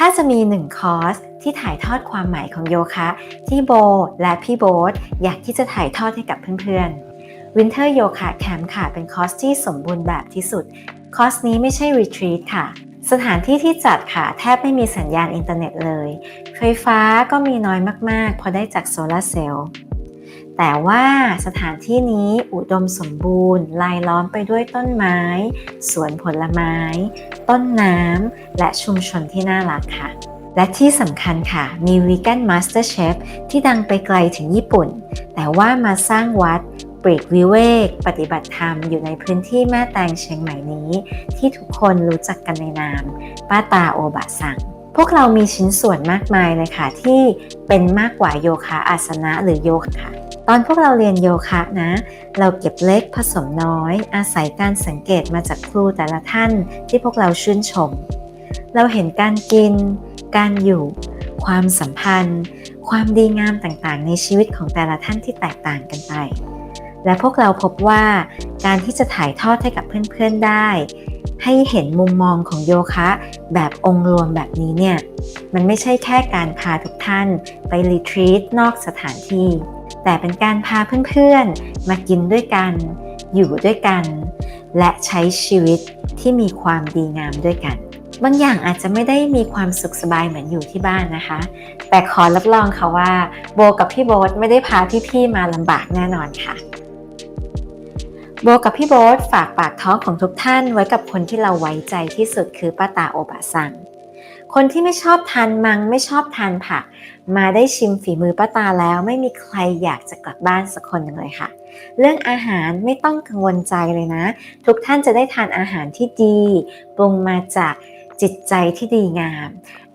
ถ้าจะมีหนึ่งคอร์สที่ถ่ายทอดความหมายของโยคะ ที่โบและพี่โบ๊ทอยากที่จะถ่ายทอดให้กับเพื่อนๆ Winter Yoga Camp ค่ะเป็นคอร์สที่สมบูรณ์แบบที่สุด คอร์สนี้ไม่ใช่รีทรีตค่ะ สถานที่ที่จัดค่ะ แทบไม่มีสัญญาณอินเทอร์เน็ตเลย ไฟฟ้าก็มีน้อยมากๆ พอได้จากโซลาเซลล์ แต่ว่าสถานที่นี้อุดมสมบูรณ์ลายล้อมไปด้วยต้นไม้ สวนผลไม้ ต้นน้ำ และชุมชนที่น่ารักค่ะ และที่สำคัญค่ะ มี Vegan Master Chef ที่ดังไปไกลถึงญี่ปุ่น แต่ว่ามาสร้างวัดปรีกวิเวก ปฏิบัติธรรมอยู่ในพื้นที่แม่แตงเชียงใหม่นี้ ที่ทุกคนรู้จักกันในนามป้าตาโอบะสัง พวกเรามีชิ้นส่วนมากมายเลยค่ะที่เป็นมากกว่าโยคะอาสนะหรือโยคะค่ะตอนพวกเราเรียนโยคะนะ เราเก็บเล็กผสมน้อย อาศัยการสังเกตมาจากครูแต่ละท่านที่พวกเราชื่นชม เราเห็นการกิน การอยู่ ความสัมพันธ์ ความดีงามต่างๆ ในชีวิตของแต่ละท่านที่แตกต่างกันไป และพวกเราพบว่าการที่จะถ่ายทอดให้กับเพื่อนๆได้ ให้เห็นมุมมองของโยคะแบบองค์รวมแบบนี้เนี่ย มันไม่ใช่แค่การพาทุกท่านไปรีทรีตนอกสถานที่ แต่เป็นการพาเพื่อนๆ มากินด้วยกัน อยู่ด้วยกัน และใช้ชีวิตที่มีความดีงามด้วยกัน บางอย่างอาจจะไม่ได้มีความสุขสบายเหมือนอยู่ที่บ้านนะคะ แต่ขอรับรองค่ะว่า โบกับพี่โบ๊ทไม่ได้พาพี่ๆมาลำบากแน่นอนค่ะ โบกับพี่โบ๊ทฝากปากท้องของทุกท่านไว้กับคนที่เราไว้ใจที่สุดคือป้าตาโอบะซัง คนที่ไม่ชอบทานมังไม่ชอบทานผัก มาได้ชิมฝีมือป้าตาแล้วไม่มีใครอยากจะกลับบ้านสักคนหนึ่งเลยค่ะ เรื่องอาหารไม่ต้องกังวลใจเลยนะ ทุกท่านจะได้ทานอาหารที่ดีปรุงมาจากจิตใจที่ดีงาม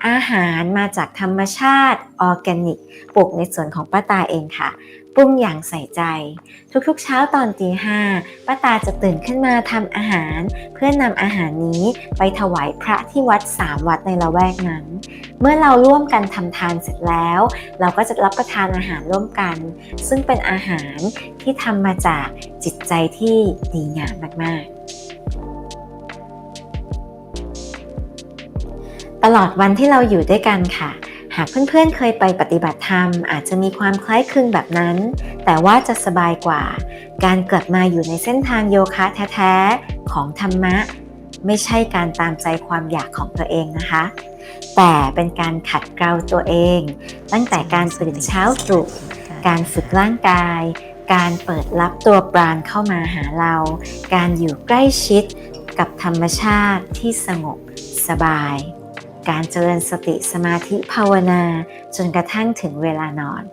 อาหารมาจากธรรมชาติออร์แกนิก ปลูกในสวนของป้าตาเองค่ะ ปรุงอย่างใส่ใจ ทุกๆ เช้าตอนตีห้าป้าตาจะตื่นขึ้นมาทำอาหาร เพื่อนนำอาหารนี้ไปถวายพระที่วัดสามวัดในละแวกนั้น เมื่อเราร่วมกันทำทานเสร็จแล้ว เราก็จะรับประทานอาหารร่วมกัน ซึ่งเป็นอาหารที่ทำมาจากจิตใจที่ดีงามมากๆตลอดวันที่เราอยู่ด้วยกันค่ะากเพื่อนๆเคยไปปฏิบัติธรรม อาจจะมีความคล้ายคลึงแบบนั้น แต่ว่าจะสบายกว่า การกลับมาอยู่ในเส้นทางโยคะแท้ๆของธรรมะ ไม่ใช่การตามใจความอยากของตัวเองนะคะ แต่เป็นการขัดเกลาตัวเอง ตั้งแต่การตื่นเช้าตรู่การฝึกร่างกาย การเปิดรับตัวปราณเข้ามาหาเรา การอยู่ใกล้ชิดกับธรรมชาติที่สงบสบาย การเจริญสติสมาธิภาวนาจนกระทั่งถึงเวลานอน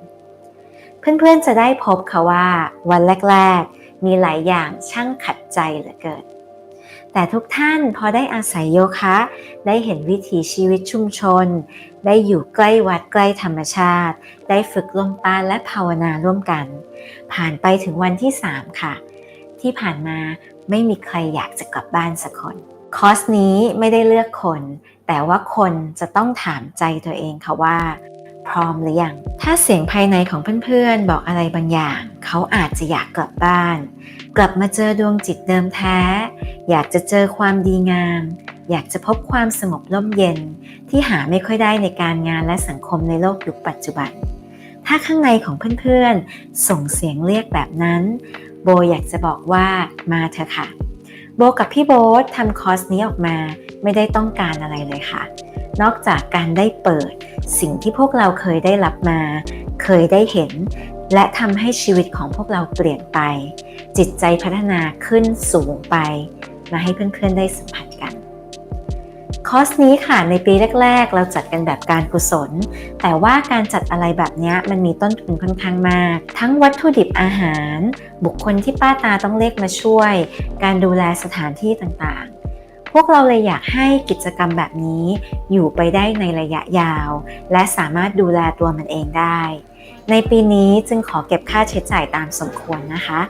เพื่อนๆจะได้พบค่ะว่า วันแรก ๆ มีหลายอย่างช่างขัดใจเหลือเกินแต่ทุกท่านพอได้อาศัยโยคะ ได้เห็นวิถีชีวิตชุมชน ได้อยู่ใกล้วัดใกล้ธรรมชาติ ได้ฝึกลมปราณและภาวนาร่วมกัน ผ่านไปถึงวันที่ 3 ค่ะ ที่ผ่านมาไม่มีใครอยากจะกลับบ้านสักคน คอร์สนี้ไม่ได้เลือกคน แต่ว่าคนจะต้องถามใจตัวเองค่ะว่า พร้อมหรือยัง ถ้าเสียงภายในของเพื่อนๆ บอกอะไรบางอย่าง เขาอาจจะอยากกลับบ้าน กลับมาเจอดวงจิตเดิมแท้ อยากจะเจอความดีงาม อยากจะพบความสงบร่มเย็น ที่หาไม่ค่อยได้ในการงานและสังคมในโลกยุคปัจจุบัน ถ้าข้างในของเพื่อนๆ ส่งเสียงเรียกแบบนั้น โบอยากจะบอกว่ามาเถอะค่ะ โบกับพี่โบ๊ททำคอร์สนี้ออกมาไม่ได้ต้องการอะไรเลยค่ะ นอกจากการได้เปิดสิ่งที่พวกเราเคยได้รับมา เคยได้เห็น และทำให้ชีวิตของพวกเราเปลี่ยนไป จิตใจพัฒนาขึ้นสูงไป มาให้เพื่อนๆได้สัมผัส คอร์สนี้ค่ะในปีแรก ๆ เราจัดกันแบบการกุศล แต่ว่าการจัดอะไรแบบนี้มันมีต้นทุนค่อนข้างมาก ทั้งวัตถุดิบอาหาร บุคคลที่ป้าตาต้องเรียกมาช่วย การดูแลสถานที่ต่างๆ พวกเราเลยอยากให้กิจกรรมแบบนี้อยู่ไปได้ในระยะยาว และสามารถดูแลตัวมันเองได้ ในปีนี้จึงขอเก็บค่าใช้จ่ายตามสมควรนะคะ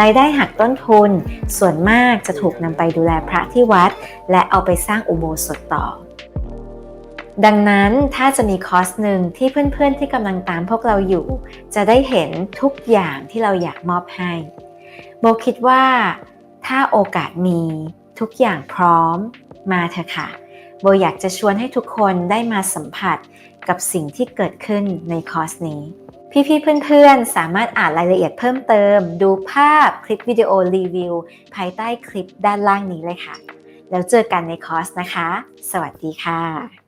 รายได้หักต้นทุน ส่วนมากจะถูกนำไปดูแลพระที่วัด และเอาไปสร้างอุโบสถต่อดังนั้นถ้าจะมีคอร์สหนึ่งที่เพื่อนๆที่กำลังตามพวกเราอยู่ จะได้เห็นทุกอย่างที่เราอยากมอบให้ โบคิดว่าถ้าโอกาสมี ทุกอย่างพร้อมมาเถอะค่ะ โบอยากจะชวนให้ทุกคนได้มาสัมผัสกับสิ่งที่เกิดขึ้นในคอร์สนี้ พี่ๆเพื่อนๆ สามารถอ่านรายละเอียดเพิ่มเติม ดูภาพคลิปวิดีโอรีวิว ภายใต้คลิปด้านล่างนี้เลยค่ะ แล้วเจอกันในคอร์สนะคะ สวัสดีค่ะ